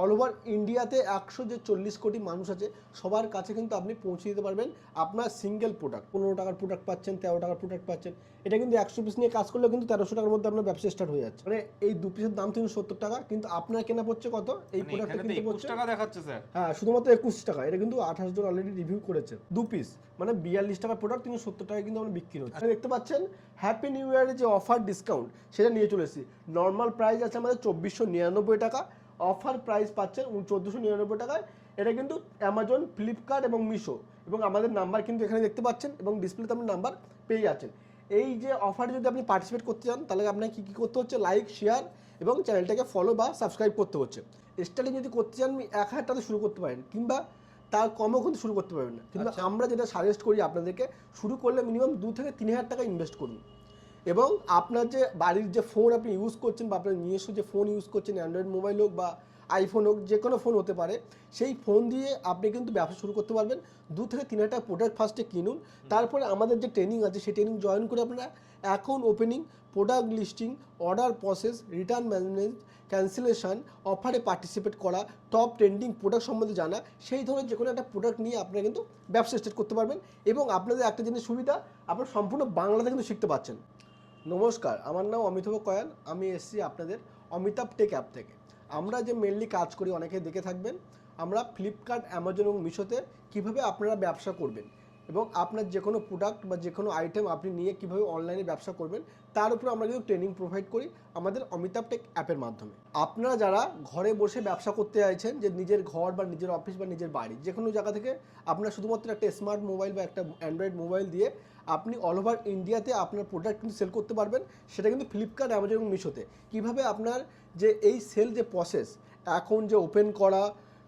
All over ইন্ডিয়াতে একশো যে চল্লিশ কোটি মানুষ আছে সবার কাছে কিন্তু আপনি পৌঁছে দিতে পারবেন আপনার সিঙ্গেল প্রোডাক্ট পনেরো টাকার প্রোডাক্ট পাচ্ছেন তেরো টাকার প্রোডাক্ট পাচ্ছেন। এটা কিন্তু একশো পিস নিয়ে কাজ করলেও কিন্তু তেরোশো টাকার মধ্যে আপনার ব্যবসা স্টার্ট হয়ে যাচ্ছে। মানে এই দু পিসের দাম কিন্তু সত্তর টাকা কিন্তু আপনার কেনা পড়ছে কত? এই মানে প্রোডাক্টটা কিন্তু পড়ছে টাকা দেখাচ্ছে স্যার। হ্যাঁ শুধুমাত্র একুশ টাকা। এটা কিন্তু আঠাশ জন অলরেডি রিভিউ করেছে। দু পিস মানে বিয়াল্লিশ টাকার প্রোডাক্ট কিন্তু সত্তর টাকা কিন্তু আমরা বিক্রি হচ্ছে। দেখতে পাচ্ছেন হ্যাপি নিউ ইয়ারের যে অফার ডিসকাউন্ট সেটা নিয়ে চলে এসেছি। নর্মাল প্রাইস আছে আমাদের চব্বিশশো নিরানব্বই টাকা। অফার প্রাইস পাচ্ছেন চোদ্দোশো নিরানব্বই টাকায়। এটা কিন্তু অ্যামাজন ফ্লিপকার্ট এবং মিশো এবং আমাদের নাম্বার কিন্তু এখানে দেখতে পাচ্ছেন এবং ডিসপ্লেতে আপনি নাম্বার পেয়ে যাচ্ছেন। এই যে অফারে যদি আপনি পার্টিসিপেট করতে চান তাহলে আপনাকে কী কী করতে হচ্ছে? লাইক শেয়ার এবং চ্যানেলটাকে ফলো বা সাবস্ক্রাইব করতে হচ্ছে। স্টার্টিং যদি করতে চান আপনি এক হাজার টাকা শুরু করতে পারেন কিংবা তার কমও কিন্তু শুরু করতে পারবেন না। কিন্তু আচ্ছা। আমরা যেটা সাজেস্ট করি আপনাদেরকে শুরু করলে মিনিমাম দু থেকে তিন হাজার টাকা ইনভেস্ট করুন। এবং আপনার যে বাড়ির যে ফোন আপনি ইউজ করছেন বা আপনার নিজস্ব যে ফোন ইউজ করছেন অ্যান্ড্রয়েড মোবাইল হোক বা আইফোন হোক, যে কোনো ফোন হতে পারে, সেই ফোন দিয়ে আপনি কিন্তু ব্যবসা শুরু করতে পারবেন। দু থেকে তিন হাজার প্রোডাক্ট ফার্স্টে কিনুন। তারপরে আমাদের যে ট্রেনিং আছে, সেই ট্রেনিং জয়েন করে আপনারা account opening product listing order process return management cancellation অফারে পার্টিসিপেট করা টপ ট্রেন্ডিং প্রোডাক্ট সম্বন্ধে জানা, সেই ধরনের যে কোনো একটা প্রোডাক্ট নিয়ে আপনারা কিন্তু ব্যবসা স্টার্ট করতে পারবেন। এবং আপনাদের একটা জিনিস সুবিধা, আপনারা সম্পূর্ণ বাংলাতে কিন্তু শিখতে পাচ্ছেন নমস্কার, আমার নাম অমিতাভ কয়াল, আমি এসেছি আপনাদের অমিতাভ টেক অ্যাপ থেকে। আমরা যে মেনলি কাজ করি, অনেকে দেখে থাকবেন, আমরা ফ্লিপকার্ট অ্যামাজন এবং মিশোতে কীভাবে আপনারা ব্যবসা করবেন এবং আপনার যে কোনো প্রোডাক্ট বা যে কোনো আইটেম আপনি নিয়ে কীভাবে অনলাইনে ব্যবসা করবেন, তার উপর আমরা কিন্তু ট্রেনিং প্রোভাইড করি আমাদের অমিতাভ টেক অ্যাপের মাধ্যমে। আপনারা যারা ঘরে বসে ব্যবসা করতে চাইছেন, যে নিজের ঘর বা নিজের অফিস বা নিজের বাড়ি যে কোনো জায়গা থেকে আপনার শুধুমাত্র একটা স্মার্ট মোবাইল বা একটা অ্যান্ড্রয়েড মোবাইল দিয়ে আপনি অল ওভার ইন্ডিয়াতে আপনার প্রোডাক্ট কিন্তু সেল করতে পারবেন, সেটা কিন্তু ফ্লিপকার্ট অ্যামাজন এবং মিশোতে কীভাবে আপনার যে এই সেল যে প্রসেস এখন যে ওপেন করা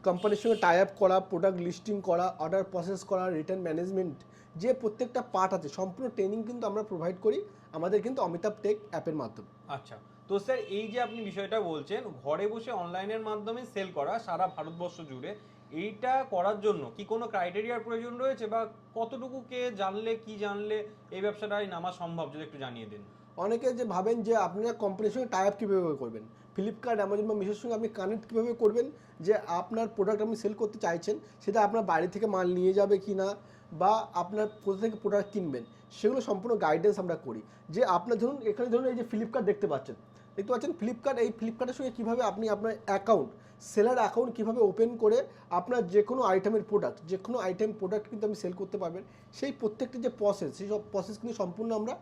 কোম্পানির সঙ্গে টাই আপ করা প্রোডাক্ট লিস্টিং করা অর্ডার প্রসেস করা রিটার্ন ম্যানেজমেন্ট যে প্রত্যেকটা পার্ট আছে, সম্পূর্ণ ট্রেনিং কিন্তু আমরা প্রোভাইড করি আমাদের কিন্তু অমিতাভ টেক অ্যাপের মাধ্যমে। আচ্ছা তো স্যার এই যে আপনি বিষয়টা বলছেন, ঘরে বসে অনলাইনের মাধ্যমে সেল করা সারা ভারতবর্ষ জুড়ে এইটা করার জন্য কি কোনো ক্রাইটেরিয়ার প্রয়োজন রয়েছে? বা কতটুকু কে জানলে, কি জানলে এই ব্যবসাটাই নামা সম্ভব? যদি একটু জানিয়ে দিন। অনেকে যে ভাবেন যে আপনারা কোম্পানির সঙ্গে টাই আপ কীভাবে করবেন? ফ্লিপকার্ট অ্যামাজন বা মিশোর সঙ্গে আপনি কানেক্ট কীভাবে করবেন? যে আপনার প্রোডাক্ট আপনি সেল করতে চাইছেন, সেটা আপনার বাড়ি থেকে মাল নিয়ে যাবে কি না বা আপনার কোথা থেকে প্রোডাক্ট কিনবেন? সেগুলো সম্পূর্ণ গাইডেন্স আমরা করি। যে আপনার ধরুন, এখানে ধরুন এই যে ফ্লিপকার্ট দেখতে পাচ্ছেন। দেখতে পাচ্ছেন ফ্লিপকার্ট এই ফ্লিপকার্টের সঙ্গে কীভাবে আপনি আপনার অ্যাকাউন্ট সেলার অ্যাকাউন্ট কীভাবে ওপেন করে আপনার যে কোনো আইটেমের প্রোডাক্ট যে কোনো আইটেম প্রোডাক্ট কিন্তু আপনি সেল করতে পারবেন। সেই প্রত্যেকটি যে প্রসেস সেই সব প্রসেস কিন্তু সম্পূর্ণ আমরা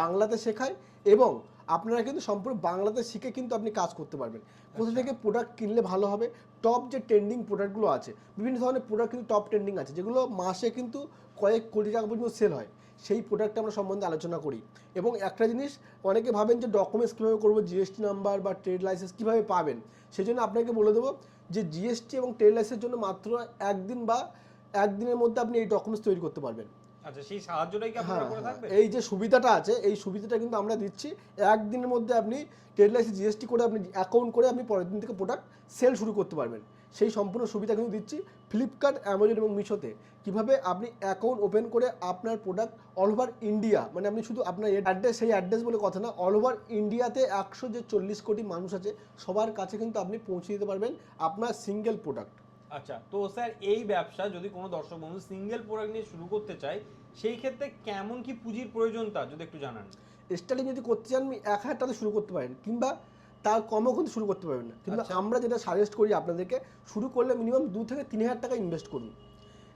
বাংলাতে শেখাই এবং আপনারা কিন্তু সম্পূর্ণ বাংলাতে শিখে কিন্তু আপনি কাজ করতে পারবেন। কোথা থেকে প্রোডাক্ট কিনলে ভালো হবে টপ যে ট্রেন্ডিং প্রোডাক্টগুলো আছে বিভিন্ন ধরনের প্রোডাক্ট কিন্তু টপ ট্রেন্ডিং আছে যেগুলো মাসে কিন্তু কয়েক কোটি টাকা পর্যন্ত সেল হয়। সেই প্রোডাক্টটা আমরা সম্বন্ধে আলোচনা করি। এবং একটা জিনিস অনেকে ভাবেন যে ডকুমেন্টস কীভাবে করব জিএসটি নাম্বার বা ট্রেড লাইসেন্স কীভাবে পাবেন? সেই জন্য আপনাকে বলে দেবো যে জিএসটি এবং ট্রেড লাইসেন্সের জন্য মাত্র একদিন বা একদিনের মধ্যে আপনি এই ডকুমেন্টস তৈরি করতে পারবেন। আচ্ছা সেই সাহায্যটাই কি আপনারা হ্যাঁ করে হ্যাঁ। থাকবেন এই যে সুবিধাটা আছে এই সুবিধাটা কিন্তু আমরা দিচ্ছি। একদিনের মধ্যে আপনি ট্রেড লাইসেন্স জিএসটি করে আপনি অ্যাকাউন্ট করে আপনি পরের দিন থেকে প্রোডাক্ট সেল শুরু করতে পারবেন। সেই সম্পূর্ণ সুবিধা কিন্তু দিচ্ছি ফ্লিপকার্ট অ্যামাজন এবং মিশোতে কীভাবে আপনি অ্যাকাউন্ট ওপেন করে আপনার প্রোডাক্ট অল ওভার ইন্ডিয়া মানে আপনি শুধু আপনার অ্যাড্রেস সেই অ্যাড্রেস বলে কথা না অল ওভার ইন্ডিয়াতে একশো যে চল্লিশ কোটি মানুষ আছে সবার কাছে কিন্তু আপনি পৌঁছে দিতে পারবেন আপনার সিঙ্গেল প্রোডাক্ট আচ্ছা তো স্যার এই ব্যবসা যদি কোনো দর্শক বন্ধু সিঙ্গেল প্রোডাক্ট নিয়ে শুরু করতে চায় সেই ক্ষেত্রে কেমন কি পুঁজির প্রয়োজন তার যদি একটু জানান। স্টার্টিং যদি করতে চান আপনি এক হাজার টাকা শুরু করতে পারেন কিংবা তার কমও কিন্তু শুরু করতে পারবেন না। কিন্তু আচ্ছা। আমরা যেটা সাজেস্ট করি আপনাদেরকে শুরু করলে মিনিমাম দু থেকে তিন হাজার টাকা ইনভেস্ট করুন।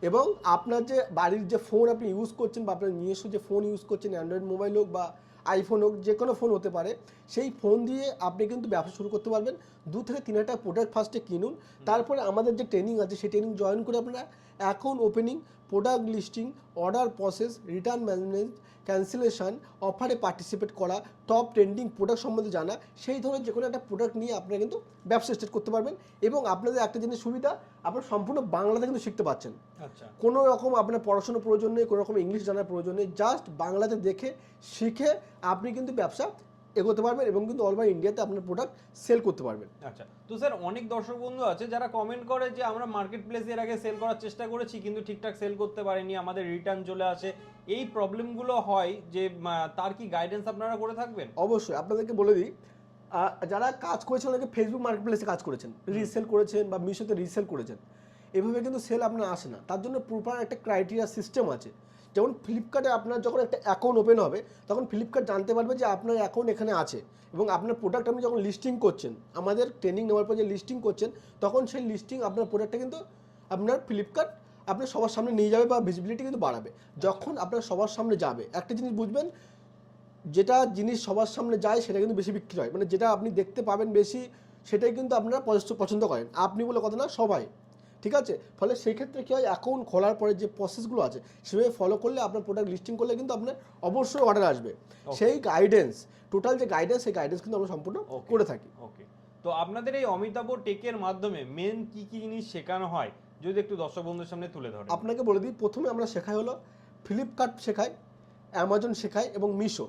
এবং আপনার যে বাড়ির যে ফোন আপনি ইউজ করছেন বা আপনার নিজস্ব যে ফোন ইউজ করছেন অ্যান্ড্রয়েড মোবাইল হোক বা আইফোন হোক যে কোনো ফোন হতে পারে সেই ফোন দিয়ে আপনি কিন্তু ব্যবসা শুরু করতে পারবেন। দু থেকে তিন হাজার টাকা প্রোডাক্ট ফার্স্টে কিনুন। তারপরে আমাদের যে ট্রেনিং আছে সেই ট্রেনিং জয়েন করে আপনারা account opening product listing order process return management cancellation অফারে পার্টিসিপেট করা টপ ট্রেন্ডিং প্রোডাক্ট সম্বন্ধে জানা সেই ধরনের যে কোনো একটা প্রোডাক্ট নিয়ে আপনারা কিন্তু ব্যবসা স্টার্ট করতে পারবেন এবং আপনাদের একটা জিনিস সুবিধা আপনারা সম্পূর্ণ বাংলাতে কিন্তু শিখতে পাচ্ছেন। আচ্ছা। কোনো রকম আপনার পড়াশোনার প্রয়োজন নেই কোনো রকম ইংলিশ জানার প্রয়োজন নেই জাস্ট বাংলাতে দেখে শিখে আপনি কিন্তু ব্যবসা এগোতে পারবেন এবং কিন্তু অল ওভার ইন্ডিয়াতে আপনার প্রোডাক্ট সেল করতে পারবেন। আচ্ছা। তো স্যার অনেক দর্শক বন্ধু আছে যারা কমেন্ট করে যে আমরা মার্কেট প্লেস এর আগে সেল করার চেষ্টা করেছি কিন্তু ঠিকঠাক সেল করতে পারিনি আমাদের রিটার্ন চলে আসে। এই প্রবলেমগুলো হয় যে তার কি গাইডেন্স আপনারা করে থাকবেন? অবশ্যই, আপনাদেরকে বলে দিই যারা কাজ করেছেন, অনেকে ফেসবুক মার্কেট প্লেসে কাজ করেছেন রিসেল করেছেন বা মিশোতে রিসেল করেছেন, এভাবে কিন্তু সেল আপনার আসে না। তার জন্য প্রপার একটা ক্রাইটেরিয়া সিস্টেম আছে। যেমন ফ্লিপকার্টে আপনার যখন একটা অ্যাকাউন্ট ওপেন হবে, তখন ফ্লিপকার্ট জানতে পারবে যে আপনার অ্যাকাউন্ট এখানে আছে এবং আপনার প্রোডাক্ট আপনি যখন লিস্টিং করছেন, আমাদের ট্রেনিং নেওয়ার পর যে লিস্টিং করছেন, তখন সেই লিস্টিং আপনার প্রোডাক্টটা কিন্তু আপনার ফ্লিপকার্ট আপনার সবার সামনে নিয়ে যাবে বা ভিজিবিলিটি কিন্তু বাড়াবে। যখন আপনার সবার সামনে যাবে একটা জিনিস বুঝবেন যেটা জিনিস সবার সামনে যায় সেটা কিন্তু বেশি বিক্রি হয়। মানে যেটা আপনি দেখতে পাবেন বেশি সেটাই কিন্তু আপনারা পছন্দ- পছন্দ করেন। আপনি বলে কথা না সবাই। ঠিক আছে? ফলে সেই ক্ষেত্রে কী হয় অ্যাকাউন্ট খোলার পরে যে প্রসেসগুলো আছে সেভাবে ফলো করলে আপনার প্রোডাক্ট লিস্টিং করলে কিন্তু আপনার অবশ্যই অর্ডার আসবে। সেই গাইডেন্স টোটাল যে গাইডেন্স সেই গাইডেন্স কিন্তু আমরা সম্পূর্ণ করে থাকি। ওকে তো আপনাদের এই অমিতাভ টেকের মাধ্যমে মেন কি কি জিনিস শেখানো হয়? যদি একটু দর্শক বন্ধুর সামনে তুলে ধরেন। আপনাকে বলে দিই প্রথমে আমরা শেখাই হলো ফ্লিপকার্ট শেখাই অ্যামাজন শেখাই এবং মিশো।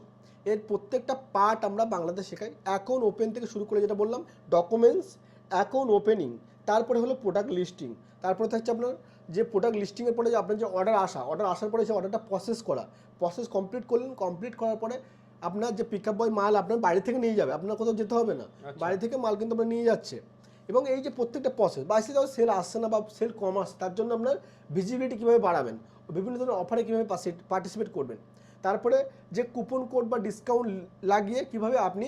এর প্রত্যেকটা পার্ট আমরা বাংলাদেশ শেখাই। অ্যাকাউন্ট ওপেন থেকে শুরু করে যেটা বললাম ডকুমেন্টস অ্যাকাউন্ট ওপেনিং তারপরে হলো প্রোডাক্ট লিস্টিং তারপরে থাকছে আপনার যে প্রোডাক্ট লিস্টিংয়ের পরে যে আপনার যে অর্ডার আসা অর্ডার আসার পরে যে অর্ডারটা প্রসেস করা। প্রসেস কমপ্লিট করলেন কমপ্লিট করার পরে আপনার যে পিক আপ বয় মাল আপনার বাড়ি থেকে নিয়ে যাবে আপনার কোথাও যেতে হবে না। আচ্ছা। বাড়ি থেকে মাল কিন্তু আপনার নিয়ে যাচ্ছে। এবং এই যে প্রত্যেকটা প্রসেস বাইসে যাও সেল আসছে না বা সেল কম আসছে, তার জন্য আপনার ভিজিবিলিটি কীভাবে বাড়াবেন বিভিন্ন ধরনের অফারে কীভাবে পার্টিসিপেট করবেন। তারপরে যে কুপন কোড বা ডিসকাউন্ট লাগিয়ে কীভাবে আপনি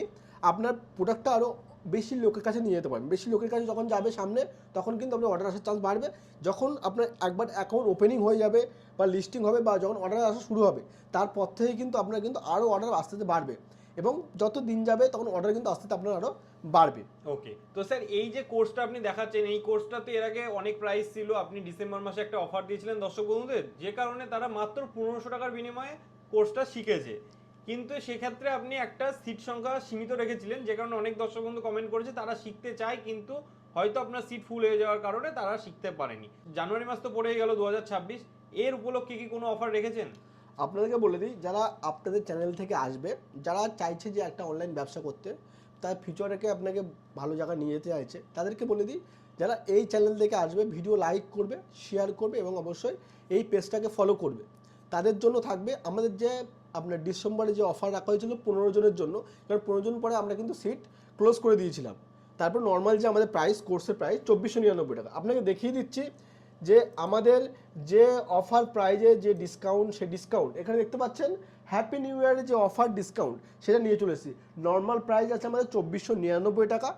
আপনার প্রোডাক্টটা আরও বেশি লোকের কাছে নিয়ে যেতে পারেন বেশি লোকের কাছে যখন যাবে সামনে, তখন কিন্তু আপনার অর্ডার আসার চান্স বাড়বে। যখন আপনার একবার অ্যাকাউন্ট ওপেনিং হয়ে যাবে বা লিস্টিং হবে বা যখন অর্ডার আসা শুরু হবে, তারপর থেকেই কিন্তু আপনার কিন্তু আরও অর্ডার আস্তে আস্তে বাড়বে। এবং যত দিন যাবে, তখন অর্ডার কিন্তু আস্তে আস্তে আপনার আরও বাড়বে। ওকে তো স্যার এই যে কোর্সটা আপনি দেখাচ্ছেন, এই কোর্সটাতে এর আগে অনেক প্রাইস ছিল। আপনি ডিসেম্বর মাসে একটা অফার দিয়েছিলেন দর্শক বন্ধুদের। যে কারণে তারা মাত্র পনেরোশো টাকার বিনিময়ে কোর্সটা শিখেছে। কিন্তু সেক্ষেত্রে আপনি একটা সিট সংখ্যা সীমিত রেখেছিলেন, যে কারণে অনেক দর্শক বন্ধু কমেন্ট করেছে, তারা শিখতে চায়, কিন্তু হয়তো আপনার সিট ফুল হয়ে যাওয়ার কারণে তারা শিখতে পারেনি। জানুয়ারি মাস তো পড়েই গেল দু হাজার ছাব্বিশ। এর উপলক্ষে কি কোনো অফার রেখেছেন? আপনাদেরকে বলে দিই, যারা আপনাদের চ্যানেল থেকে আসবে, যারা চাইছে যে একটা অনলাইন ব্যবসা করতে, তার ফিউচারকে আপনাকে ভালো জায়গায় নিয়ে যেতে চাইছে, তাদেরকে বলে দিই, যারা এই চ্যানেল থেকে আসবে ভিডিও লাইক করবে শেয়ার করবে এবং অবশ্যই এই পেজটাকে ফলো করবে। তাদের জন্য থাকবে আমাদের যে আপনার ডিসেম্বরে যে অফার রাখা হয়েছিল পনেরো জনের জন্য কারণ পনেরো জন পরে আমরা কিন্তু সিট ক্লোজ করে দিয়েছিলাম। তারপর নর্মাল যে আমাদের প্রাইস কোর্সের প্রাইস চব্বিশশো নিরানব্বই টাকা। আপনাকে দেখিয়ে দিচ্ছি যে আমাদের যে অফার প্রাইজে যে ডিসকাউন্ট সেই ডিসকাউন্ট এখানে দেখতে পাচ্ছেন হ্যাপি নিউ ইয়ারের যে অফার ডিসকাউন্ট সেটা নিয়ে চলে এসেছি। নর্মাল প্রাইস আছে আমাদের চব্বিশশো নিরানব্বই টাকা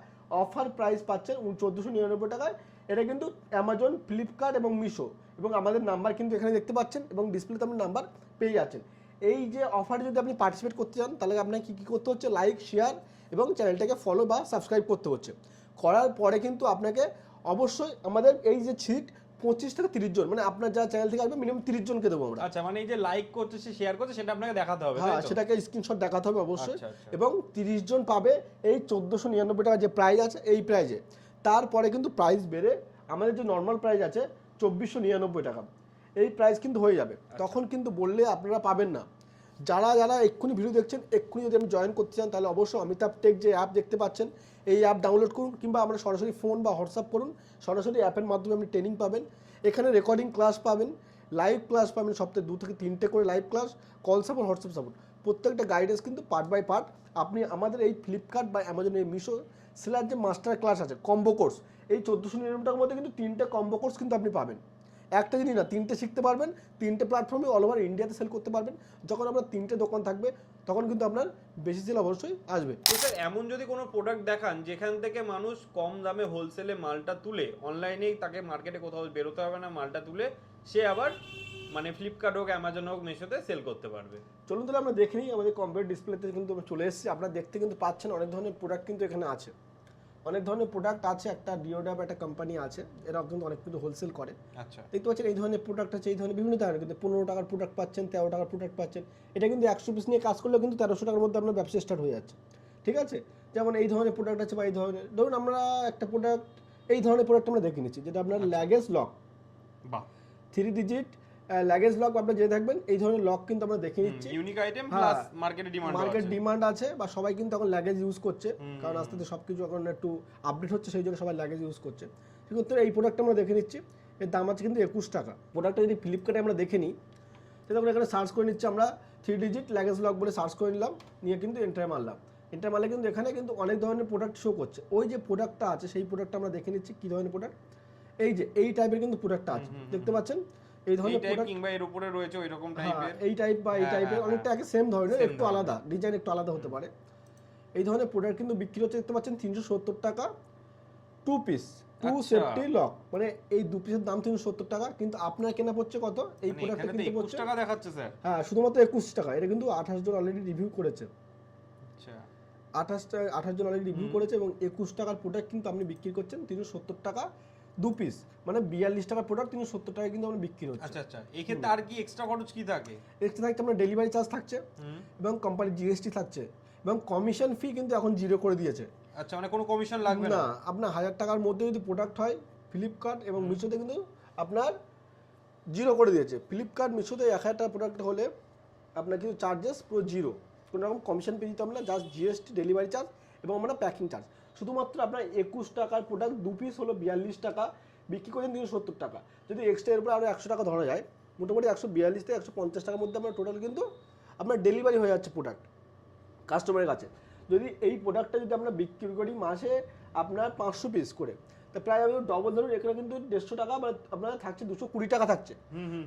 অফার প্রাইস পাচ্ছেন চোদ্দোশো নিরানব্বই টাকায়। এটা কিন্তু অ্যামাজন ফ্লিপকার্ট এবং মিশো এবং আমাদের নাম্বার কিন্তু এখানে দেখতে পাচ্ছেন, এবং ডিসপ্লেতে আপনি নাম্বার পেয়ে যাচ্ছেন। এই যে অফারে যদি আপনি পার্টিসিপেট করতে চান, তাহলে আপনাকে কী কী করতে হচ্ছে? লাইক শেয়ার এবং চ্যানেলটাকে ফলো বা সাবস্ক্রাইব করতে হচ্ছে। করার পরে কিন্তু আপনাকে অবশ্যই আমাদের এই যে সিট পঁচিশ থেকে তিরিশ জন মানে আপনার যারা চ্যানেল থেকে আসবে মিনিমাম তিরিশ জনকে দেবো আমরা আচ্ছা মানে এই যে লাইক করছে সে শেয়ার করছে সেটা আপনাকে দেখাতে হবে হ্যাঁ? সেটাকে স্ক্রিনশট দেখাতে হবে অবশ্যই আচ্ছা, আচ্ছা। এবং তিরিশ জন পাবে এই চোদ্দোশো নিরানব্বই টাকা যে প্রাইস আছে এই প্রাইজে তারপরে কিন্তু প্রাইস বেড়ে আমাদের যে নর্মাল প্রাইস আছে চব্বিশশো নিরানব্বই টাকা এই প্রাইস কিন্তু হয়ে যাবে আচ্ছা। তখন কিন্তু বললে আপনারা পাবেন না যারা যারা এক্ষুনি ভিডিও দেখছেন এক্ষুনি যদি আপনি জয়েন করতে চান তাহলে অবশ্যই অমিতাভ টেক যে অ্যাপ দেখতে পাচ্ছেন এই অ্যাপ ডাউনলোড করুন কিংবা আমরা সরাসরি ফোন বা হোয়াটসঅ্যাপ করুন। সরাসরি অ্যাপের মাধ্যমে আপনি ট্রেনিং পাবেন। এখানে রেকর্ডিং ক্লাস পাবেন। লাইভ ক্লাস পাবেন সপ্তাহে দু থেকে তিনটে করে live class call support WhatsApp support প্রত্যেকটা গাইডেন্স কিন্তু পার্ট বাই পার্ট আপনি আমাদের এই ফ্লিপকার্ট বা অ্যামাজন এই মিশো সেলার যে মাস্টার ক্লাস আছে কম্বো কোর্স এই চোদ্দোশো নিরানব্বই টাকার মধ্যে কিন্তু তিনটে কম্বো কোর্স কিন্তু আপনি পাবেন। একটা জিনিস না তিনটে শিখতে পারবেন তিনটে প্ল্যাটফর্মে অল ওভার ইন্ডিয়াতে সেল করতে পারবেন। যখন আপনার তিনটে দোকান থাকবে তখন কিন্তু আপনার বেশি সেল অবশ্যই আসবে। তো স্যার এমন যদি কোনো প্রোডাক্ট দেখান যেখান থেকে মানুষ কম দামে হোলসেলে মালটা তুলে অনলাইনেই তাকে মার্কেটে কোথাও বেরোতে হবে না মালটা তুলে সে আবার মানে ফ্লিপকার্ট হোক অ্যামাজন হোক মেশোতে সেল করতে পারবে। চলুন তাহলে আমরা দেখে নিই আমাদের কম্পিউটার ডিসপ্লেতে কিন্তু চলে এসেছি। আপনারা দেখতে কিন্তু পাচ্ছেন অনেক ধরনের প্রোডাক্ট কিন্তু এখানে আছে। অনেক ধরনের প্রোডাক্ট আছে একটা ডিওডাব একটা কোম্পানি আছে এরা কিন্তু অনেক কিন্তু হোলসেল করে। আচ্ছা। দেখতে পাচ্ছেন এই ধরনের প্রোডাক্ট আছে এই ধরনের বিভিন্ন ধরনের কিন্তু পনেরো টাকার প্রোডাক্ট পাচ্ছেন তেরো টাকার প্রোডাক্ট পাচ্ছেন। এটা কিন্তু একশো পিস নিয়ে কাজ করলেও কিন্তু তেরোশো টাকার মধ্যে আপনার ব্যবসা স্টার্ট হয়ে যাচ্ছে। ঠিক আছে? যেমন এই ধরনের প্রোডাক্ট আছে বা এই ধরনের ধরুন আমরা একটা প্রোডাক্ট এই ধরনের প্রোডাক্ট আমরা দেখে নিচ্ছি যেটা আপনার ল্যাগেজ লক বা থ্রি ডিজিট ল্যাগেজ লক আপনার যে দেখবেন এই ধরনের লক কিন্তু আমরা দেখে নিচ্ছি ইউনিক আইটেম। প্লাস মার্কেটে ডিমান্ড মার্কেট ডিমান্ড আছে। বা সবাই কিন্তু এখন ল্যাগেজ ইউজ করছে কারণ আস্তে আস্তে সব কিছু এখন একটু আপডেট হচ্ছে সেই জন্য সবাই ল্যাগেজ ইউজ করছে। সেক্ষেত্রে এই প্রোডাক্টটা আমরা দেখে নিচ্ছি এর দাম আছে কিন্তু একুশ টাকা। প্রোডাক্টটা যদি ফ্লিপকার্টে আমরা দেখে নিই তো আমরা এখানে সার্চ করে নিচ্ছি আমরা থ্রি ডিজিট ল্যাগেজ লক বলে সার্চ করে নিলাম নিয়ে কিন্তু এন্টার মারলাম। এটা মারলে কিন্তু এখানে কিন্তু অনেক ধরনের প্রোডাক্ট শো করছে। ওই যে প্রোডাক্টটা আছে সেই প্রোডাক্টটা আমরা দেখে নিচ্ছি কি ধরনের প্রোডাক্ট এই যে এই টাইপের কিন্তু প্রোডাক্টটা আছে। দেখতে পাচ্ছেন? এই ধরনের টাইপ কিংবা এর উপরে রয়েছে ওই রকম হ্যাঁ টাইপের এই টাইপ বা এই হ্যাঁ, টাইপের হ্যাঁ, অনেকটা আগে সেম ধরনের একটু আলাদা ডিজাইন একটু আলাদা হতে পারে। এই ধরনের প্রোডাক্ট কিন্তু বিক্রি হচ্ছে দেখতে পাচ্ছেন তিনশো সত্তর টাকা two piece two. Safety lock মানে এই দু পিসের দাম তিনশো সত্তর টাকা কিন্তু আপনার কেনা পড়ছে কত? এই মানে প্রোডাক্টটা কিনতে পড়ছে। টাকা দেখাচ্ছে স্যার। হ্যাঁ শুধুমাত্র একুশ টাকা এটা কিন্তু আঠাশ জন অলরেডি রিভিউ করেছে। আচ্ছা। আঠাশটা আঠাশ জন অলরেডি রিভিউ করেছে এবং একুশ টাকার প্রোডাক্ট কিন্তু আপনি বিক্রি করছেন তিনশো সত্তর টাকা দু পিস মানে বিয়াল্লিশ টাকার প্রোডাক্ট তিনশো সত্তর টাকায় কিন্তু আমরা বিক্রি হচ্ছে। আচ্ছা আচ্ছা। এই ক্ষেত্রে আর কি এক্সট্রা খরচ কি থাকে? এক্সট্রা থাকছে আপনার ডেলিভারি চার্জ থাকছে এবং কোম্পানির জিএসটি থাকছে এবং কমিশন ফি কিন্তু এখন জিরো করে দিয়েছে। আচ্ছা মানে কোনো কমিশন লাগবে না? আপনার হাজার টাকার মধ্যে যদি প্রোডাক্ট হয় ফ্লিপকার্ট এবং মিশোতে কিন্তু আপনার জিরো করে দিয়েছে। ফ্লিপকার্ট মিশোতে এক হাজার টাকা প্রোডাক্ট হলে আপনার কিন্তু চার্জেস পুরো জিরো কোনো রকম কমিশন পেয়ে দিতে হবে না জাস্ট জিএসটি ডেলিভারি চার্জ এবং আমরা প্যাকিং চার্জ শুধুমাত্র আপনার একুশ টাকার প্রোডাক্ট দু পিস হলো বিয়াল্লিশ টাকা, বিক্রি করেন তিনশো সত্তর টাকা। যদি এক্সট্রা এর উপরে আরও একশো টাকা ধরা যায়, মোটামুটি একশো বিয়াল্লিশ থেকে একশো পঞ্চাশ টাকার মধ্যে আপনার টোটাল কিন্তু আপনার ডেলিভারি হয়ে যাচ্ছে প্রোডাক্ট কাস্টমারের কাছে। যদি এই প্রোডাক্টটা যদি আমরা বিক্রি করি মাসে আপনার পাঁচশো পিস করে তা প্রায় আমি ডবল ধরুন এখানে কিন্তু দেড়শো টাকা বা আপনার থাকছে দুশো কুড়ি টাকা থাকছে।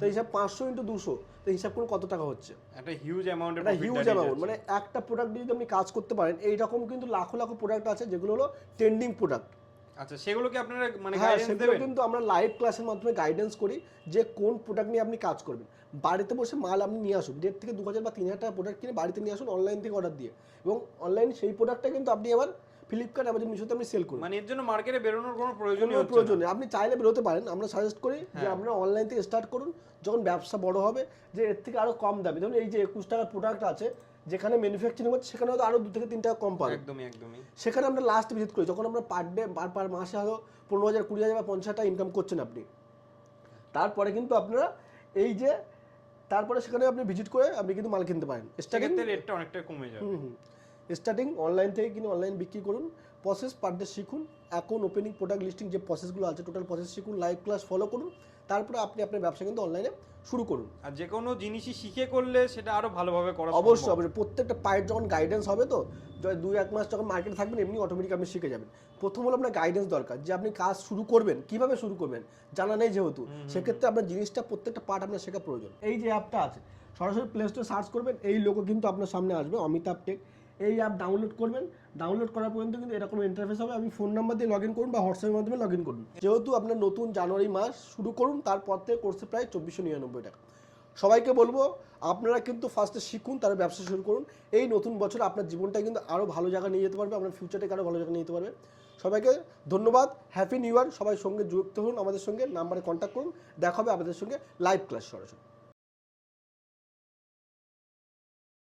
তো হিসাব পাঁচশো ইন্টু দুশো তো হিসাব করুন কত টাকা হচ্ছে। একটা হিউজ অ্যামাউন্টের এটা হিউজ অ্যামাউন্ট মানে একটা প্রোডাক্ট যদি আপনি কাজ করতে পারেন এইরকম কিন্তু লাখো লাখো প্রোডাক্ট আছে যেগুলো হলো ট্রেন্ডিং প্রোডাক্ট আচ্ছা সেগুলো কি আপনারা মানে হ্যাঁ গাইডেন্স সেগুলো দেবেন? কিন্তু আমরা লাইভ ক্লাসের মাধ্যমে গাইডেন্স করি যে কোন প্রোডাক্ট নিয়ে আপনি কাজ করবেন। বাড়িতে বসে মাল আপনি নিয়ে আসুন দেড় থেকে দু হাজার বা তিন হাজার টাকা প্রোডাক্ট কিনে বাড়িতে নিয়ে আসুন অনলাইন থেকে অর্ডার দিয়ে। এবং অনলাইন সেই প্রোডাক্টটা কিন্তু আপনি আবার ফ্লিপকার্ট আমাদের মিশোতে আপনি সেল করুন। মানে এর জন্য মার্কেটে বেরোনোর কোনো প্রয়োজনই কোনো হচ্ছে প্রয়োজন নেই। আপনি চাইলে বেরোতে পারেন। আমরা সাজেস্ট করি যে হ্যাঁ। অনলাইন থেকে স্টার্ট করুন। যখন ব্যবসা বড় হবে যে এর থেকে আরও কম দামে। ধরুন এই যে একুশ টাকার প্রোডাক্ট আছে যেখানে ম্যানুফ্যাকচারিং হচ্ছে সেখানে হয়তো আরও দু থেকে তিন টাকা কম পাবেন একদমই একদমই। সেখানে আমরা লাস্ট ভিজিট করি। যখন আমরা পার ডে পার পার মাসে হয়তো পনেরো হাজার কুড়ি হাজার বা পঞ্চাশ টাকা ইনকাম করছেন আপনি। তারপরে কিন্তু আপনারা এই যে তারপরে সেখানে আপনি ভিজিট করে আপনি কিন্তু মাল কিনতে পারেন। রেটটা অনেকটা কমে যাবে। হুম। স্টার্টিং অনলাইন থেকে কিনে অনলাইন বিক্রি করুন। প্রসেস পার ডে শিখুন। এখন ওপেনিং প্রোডাক্ট লিস্টিং যে প্রসেসগুলো আছে টোটাল প্রসেস শিখুন লাইভ ক্লাস ফলো করুন। তারপরে আপনি আপনার ব্যবসা কিন্তু অনলাইনে শুরু করুন। আর যে কোনো জিনিসই শিখে করলে সেটা আরও ভালোভাবে করা অবশ্যই অবশ্যই। প্রত্যেকটা পায়ের যখন গাইডেন্স হবে তো দুই এক মাস যখন মার্কেটে থাকবেন এমনি অটোমেটিক আপনি শিখে যাবেন। প্রথম হলো আপনার গাইডেন্স দরকার যে আপনি কাজ শুরু করবেন কীভাবে শুরু করবেন জানা নেই যেহেতু। সেক্ষেত্রে আপনার জিনিসটা প্রত্যেকটা পার্ট আপনার শেখা প্রয়োজন। এই যে অ্যাপটা আছে সরাসরি প্লে স্টোরে সার্চ করবেন এই লোগো কিন্তু আপনার সামনে আসবে অমিতাভ টেক এই অ্যাপ ডাউনলোড করবেন। ডাউনলোড করার পর্যন্ত কিন্তু এরকম ইন্টারফেস হবে। আপনি ফোন নাম্বার দিয়ে লগ ইন করুন বা হোয়াটসঅ্যাপের মাধ্যমে লগ ইন করুন। যেহেতু আপনার নতুন জানুয়ারি মাস শুরু করুন, তারপর থেকে কোর্সে প্রায় চব্বিশশো নিরানব্বই টাকা। সবাইকে বলব, আপনারা কিন্তু ফার্স্টে শিখুন তারা ব্যবসা শুরু করুন। এই নতুন বছর আপনার জীবনটা কিন্তু আরও ভালো জায়গায় নিয়ে যেতে পারবে, আপনার ফিউচারটাকে আরও ভালো জায়গা নিয়ে যেতে পারবে। সবাইকে ধন্যবাদ হ্যাপি নিউ ইয়ার সবাই সঙ্গে যুক্ত হন আমাদের সঙ্গে নাম্বারে কন্ট্যাক্ট করুন। দেখা হবে আপনাদের সঙ্গে লাইভ ক্লাস সরাসরি।